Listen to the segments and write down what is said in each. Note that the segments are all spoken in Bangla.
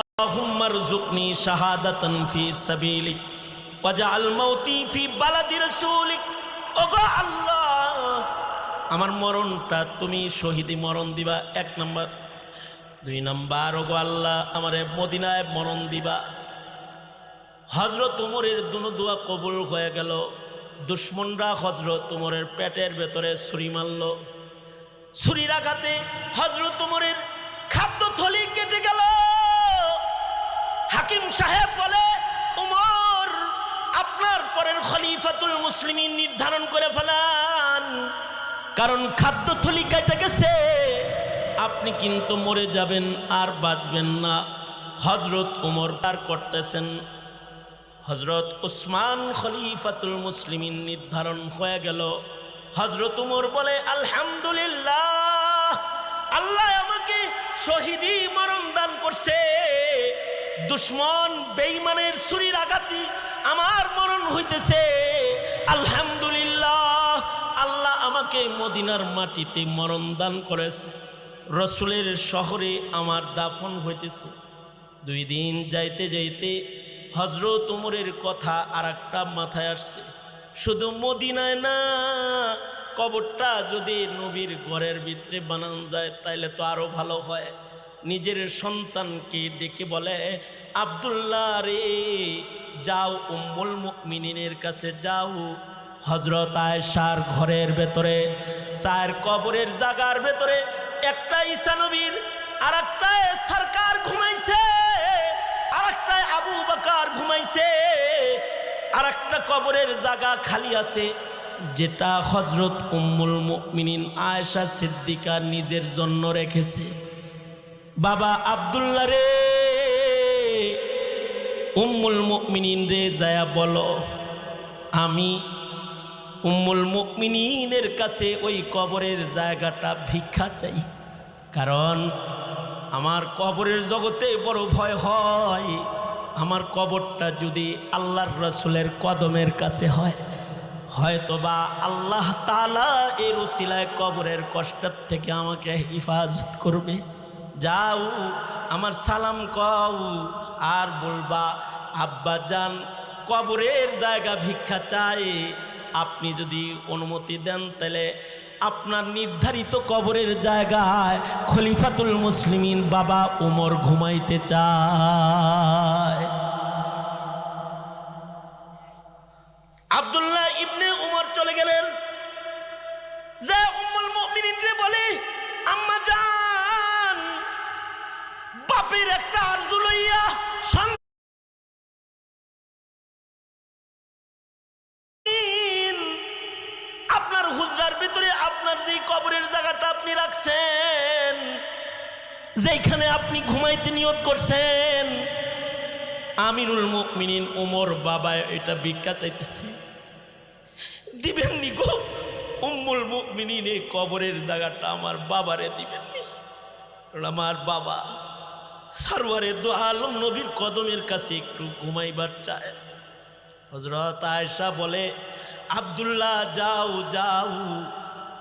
আল্লাহুম্মা রযুকনি শাহাদাতান ফি সাবিলিক ওয়াজআল মাউতি ফি বালাদি রাসূলিক। ওগো আল্লাহ, আমার মরণটা তুমি শহীদি মরণ দিবা, এক নাম্বার। দুই নাম্বার, ওগো আল্লাহ, আমারে মদিনায় মরণ দিবা। হজরত উমরের দুনো কবুল হয়ে গেল। দুশ্মনরা হজরত উমরের পেটের ভেতরে ছুরি মারল। ছুরির আঘাতে হজরত উমরের খাদ্য থলি কেটে গেল। হাকিম সাহেব বলে, উমর, আপনার পরের খলিফাতুল মুসলিমিন নির্ধারণ করে ফেলান। কারণ খাদ্য থলি কেটে গেছে। আপনি কিন্তু মরে যাবেন, আর বাঁচবেন না। হজরত উমর তার করতেছেন। হজরত উসমান খলিফাতুল মুসলিমিন নির্ধারণ হয়ে গেল। হজরত উমর বলে, আলহামদুলিল্লাহ, আল্লাহ আমাকে শহীদি মরণ দান করছে। দুশ্মন বেইমানের ছুরির আঘাতি আমার মরণ হইতেছে। আলহামদুলিল্লাহ, আল্লাহ আমাকে মদিনার মাটিতে মরণ দান করেছে। রসুলের শহরে আমার দাফন হইতেছে। দুই দিন যাইতে যাইতে হজরত উমরের কথা আর একটা মাথায় আসছে। শুধু মদিনায় না, কবরটা যদি নবীর ঘরের ভিতরে বানানো যায়, তাইলে তো আরও ভালো হয়। নিজের সন্তানকে ডেকে বলে, আব্দুল্লাহ রে, যাও উম্মুল মুমিনিনের কাছে যাও। হজরত আয়েশার ঘরের ভেতরে চার কবরের জাগার ভেতরে একটা ঈসা নবীর আর একটা সরকার ঘুমাইছে আর একটা আবু বাকার ঘুমাইছে আর একটা কবরের জায়গা খালি আছে, যেটা হজরত উম্মুল মুমিনিন আয়েশা সিদ্দিকা নিজের জন্য রেখেছে। বাবা আব্দুল্লাহ রে। উম্মুল মুমিনিন রে যায়া বলো, আমি উম্মুল মুমিনিনের কাছে ওই কবরের জায়গাটা ভিক্ষা চাই। কারণ আমার কবরের জগতে বড় ভয় হয়। আমার কবরটা যদি আল্লাহর রসুলের কদমের কাছে হয়, হয়তোবা আল্লাহ তালা এর উসিলায় কবরের কষ্টের থেকে আমাকে হিফাজত করবে। যাও, আমার সালাম কও, আর বলবা, আব্বা যান, কবরের জায়গা ভিক্ষা চাই। আপনি যদি অনুমতি দেন, তাহলে আপনার নির্ধারিত কবরের জায়গায় খলিফাতুল মুসলিমিন বাবা উমর ঘুমাইতে চায়। আব্দুল্লাহ আপনি রাখছেন যেখানে আপনি ঘুমাইতে নিয়ত করছেন, আমিরুল মুমিনিন ওমর বাবা এটা ভিক্ষা চাইতেছে। দিবেননি গো, উম্মুল মুমিনিন এই কবরের জায়গাটা আমার বাবারে দিবেননি। আমার বাবা, সারোয়ারে দো আলম নবীর কদমের কাছে একটু ঘুমাইবার চায়। হজরত আয়েশা বলে, আব্দুল্লাহ, যাও যাও।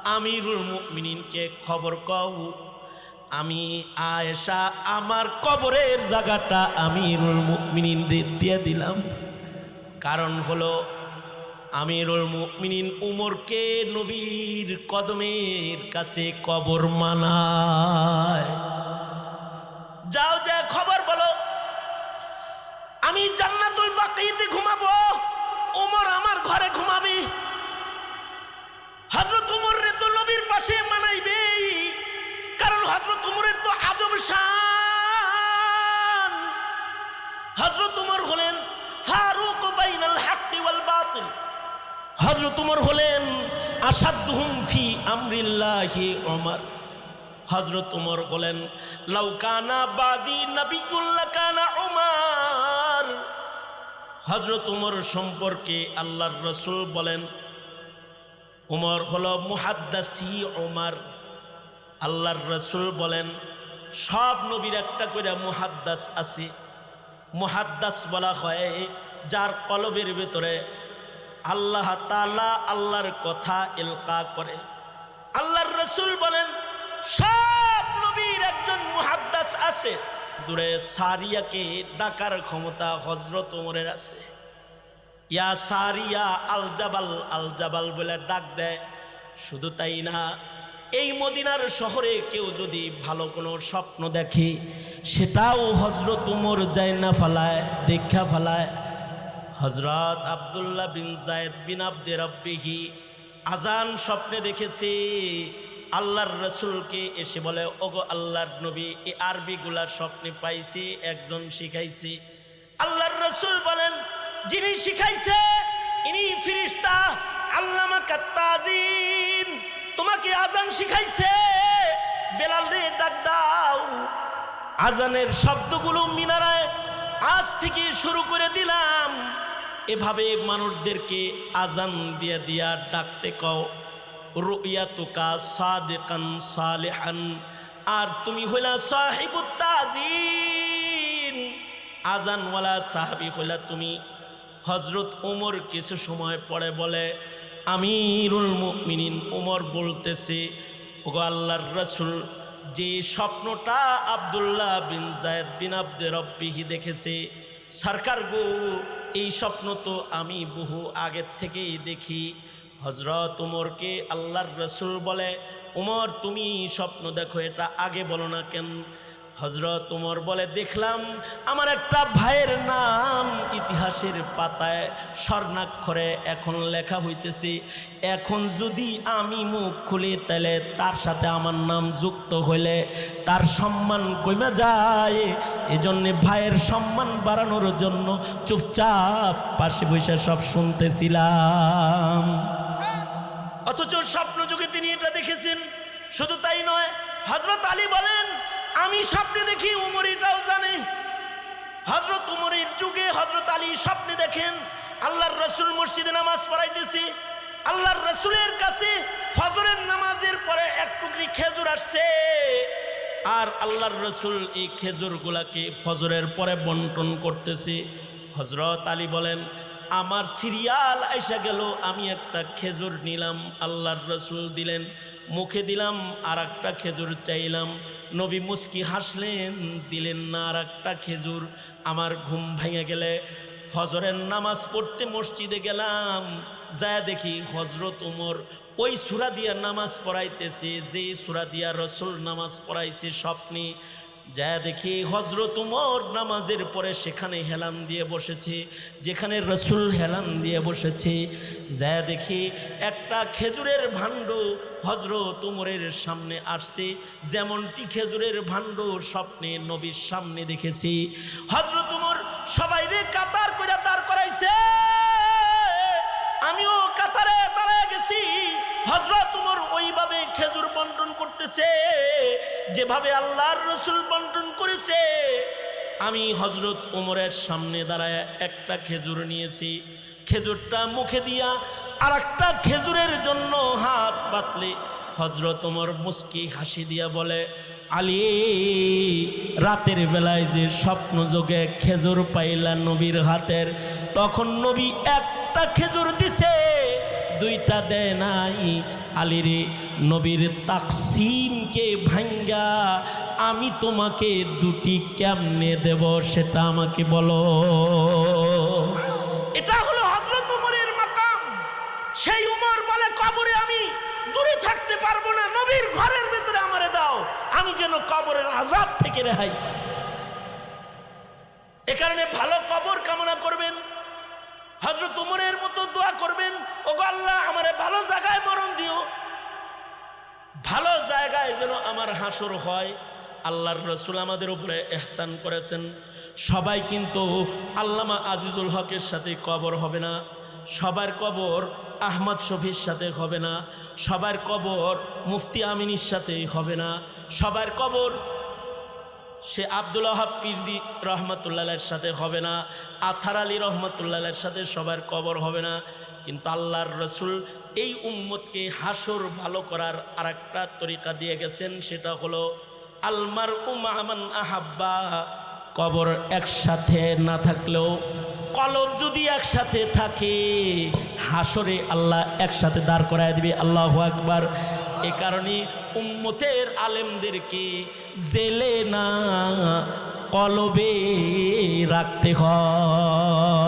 আমিরুল মুমিনিনকে খবর কও। আমি আয়েশা, আমার কবরের জায়গাটা আমিরুল মুমিনিন দিয়ে দিলাম। কারণ হলো, আমিরুল মুমিনিন উমরকে নবীর কদমের কাছে কবর মানায়। যাও যা খবর বলো। আমি জান্নাতুল বাকিতে ঘুমাবো। উমর আমার ঘরে ঘুমাবি। উমর হলেন আসাদুহুম ফি আমরিল্লাহি ওমর। হজরত উমর হলেন লাউকানা বাদি নবিউল্লাহ কানা উমার হজরত উমর সম্পর্কে আল্লাহর রসুল বলেন উমর হলো মুহাদ্দাসি ওমর। আল্লাহর রসুল বলেন, সব নবীর একটা করে মুহাদ্দাস আছে। মুহাদ্দাস বলা হয় যার কলবের ভেতরে আল্লাহ তালা আল্লাহর কথা এলকা করে। আল্লাহর রসুল বলেন, সব নবীর একজন মুহাদ্দাস আছে, দূরে সারিয়াকে ডাকার ক্ষমতা হজরত ওমরের আছে। ইয়া সারিয়া আল জাবাল আল জাবাল বলে ডাক দেয়। শুধু তাই না, এই মদিনার শহরে কেউ যদি ভালো কোনো স্বপ্ন দেখে, সেটাও হজরত উমর যায় না ফালায়, দেখা ফালায়। হজরত আবদুল্লাহ বিন জায়দ বিন আব্দে রব্বিহি আজান স্বপ্নে দেখেছি, আল্লাহর রসুলকে এসে বলে, ওগো আল্লাহর নবী এই আরবিগুলা স্বপ্নে পাইছি, একজন শিখাইছি। আল্লাহর রসুল বলেন, যিনি শিখাইছে, ইনি ফিরিস্তা, আল্লামা কাত্তাজিন। তোমাকে আজান শিখাইছে, বেলাল রে, ডাক দাও। আজানের শব্দগুলো মিনারায় আজ থেকে শুরু করে দিলাম। এভাবে মানুষদেরকে আজান দিয়ে দিয়া ডাকতে কও, রুইয়াতুকা সাদেকান সালেহান। আর তুমি হইলা সাহিবুত আজানওয়ালা সাহাবি হইলা তুমি। হজরত ওমর কিছু সময় পরে বলে, আমিরুল মুমিনিন, ওমর বলতেছে, ওগো আল্লাহর রসুল, যে স্বপ্নটা আব্দুল্লাহ বিন জায়দ বিন আব্দে রব্বিহি দেখেছে, সরকার গো এই স্বপ্ন তো আমি বহু আগের থেকেই দেখি। হজরত উমরকে আল্লাহর রসুল বলে, উমর, তুমি স্বপ্ন দেখো, এটা আগে বলো না কেন? হজরত উমর বলে, দেখলাম আমার একটা ভাইয়ের নাম ইতিহাসের পাতায় স্বর্ণাক্ষরে এখন লেখা হইতেছে। এখন যদি আমি মুখ খুলি, তাহলে তার সাথে আমার নাম যুক্ত হইলে তার সম্মান কমে যায়। এজন্যে ভাইয়ের সম্মান বাড়ানোর জন্য চুপচাপ পাশে বসে সব শুনতেছিলাম। অথচ স্বপ্ন যুগে তিনি এটা দেখেছেন। শুধু তাই নয় হজরত আলী বলেন, আমি স্বপ্নে দেখি উমর এটাও জানে। হজরত উমরের যুগে হজরত আলী স্বপ্নে দেখেন, আল্লাহর রসুল মসজিদে নামাজ পড়াইতেছি। আল্লাহর রসুলের কাছে ফজরের নামাজের পরে এক টুকরি খেজুর আসছে। আর আল্লাহর রসুল এই খেজুরগুলাকে ফজরের পরে বন্টন করতেছে। হজরত আলী বলেন, আমার সিরিয়াল আইসা গেল, আমি একটা খেজুর নিলাম। আল্লাহর রসুল দিলেন, মুখে দিলাম আর একটা খেজুর চাইলাম। নবী মুস্কি হাসলেন, দিলেন না আর একটা খেজুর। আমার ঘুম ভেঙে গেলে ফজরের নামাজ পড়তে মসজিদে গেলাম যা দেখি হজরত উমর ওই সুরা দিয়া নামাজ পড়াইতেছে, যে সুরা দিয়া রসুল নামাজ পড়াইছে, স্বপ্নে যা দেখি হজরত উমর নামাজের পরে সেখানে হেলান দিয়ে বসেছে, যেখানে রসুল হেলান দিয়ে বসেছে। যা দেখি একটা খেজুরের ভাণ্ড হজরত উমরের সামনে আসছে, যেমনটি খেজুরের ভাণ্ড স্বপ্নে নবীর সামনে দেখেছি। হজরত উমর সবাই রে কাতার করে দাঁড় করাইছে। আমিও কাতারে দাঁড়ায় গেছি। হজরত উমর ওইভাবে খেজুর বন্টন করতেছে, যেভাবে আল্লাহর রসুল বন্টন করেছে। আমি হজরত উমরের সামনে দাঁড়ায় একটা খেজুর নিয়েছি। খেজুরটা মুখে দিয়া আর একটা খেজুরের জন্য হাত পাতলে হজরত উমর মুস্কি হাসি দিয়া বলে, আলী, রাতের বেলায় যে স্বপ্ন যোগে খেজুর পাইলা নবীর হাতের, তখন নবী একটা খেজুর দিছে, দুইটা দেয় নাই। আলিরে নবীর তাকসিমকে ভাঙ্গা, আমি তোমাকে দুটি কেমনে দেব সেটা আমাকে বলো। এটা হলো হজরত উমরের মাকাম। সেই উমর বলে, কবরে আমি দূরে থাকতে পারব না, নবীর ঘরের ভেতরে আমারে দাও। আমি যেন কবরের আজাব থেকে রেহাই এ কারণে ভালো কবর কামনা করবেন। হজরত উমরের মতো দোয়া করবেন ও আল্লাহ, আমারে ভালো জায়গায় মরণ দিও। ভালো জায়গায় যেন আমার হাসর হয়। আল্লাহর রসুল আমাদের উপরে এহসান করেছেন। সবাই কিন্তু আল্লামা আজিজুল হকের সাথে কবর হবে না। সবার কবর আহমদ শফির সাথে হবে না। সবার কবর মুফতি আমিনীর সাথে হবে না। সবার কবর সে আব্দুল আহাব পিরজি রহমতুল্লাহের সাথে হবে না। আথার আলী রহমতুল্লাহের সাথে সবার কবর হবে না। কিন্তু আল্লাহর রসুল এই উম্মতকে হাসর ভালো করার আর একটা তরিকা দিয়ে গেছেন, সেটা হলো আলমার উমান আহাব্বা, কবর একসাথে না থাকলেও, কলব যদি একসাথে থাকে, হাসরে আল্লাহ একসাথে দাঁড় করায় দিবে। আল্লাহ আকবার। এ কারণে উম্মতের আলেমদেরকে জেলে না কলবে রাখতে হয়?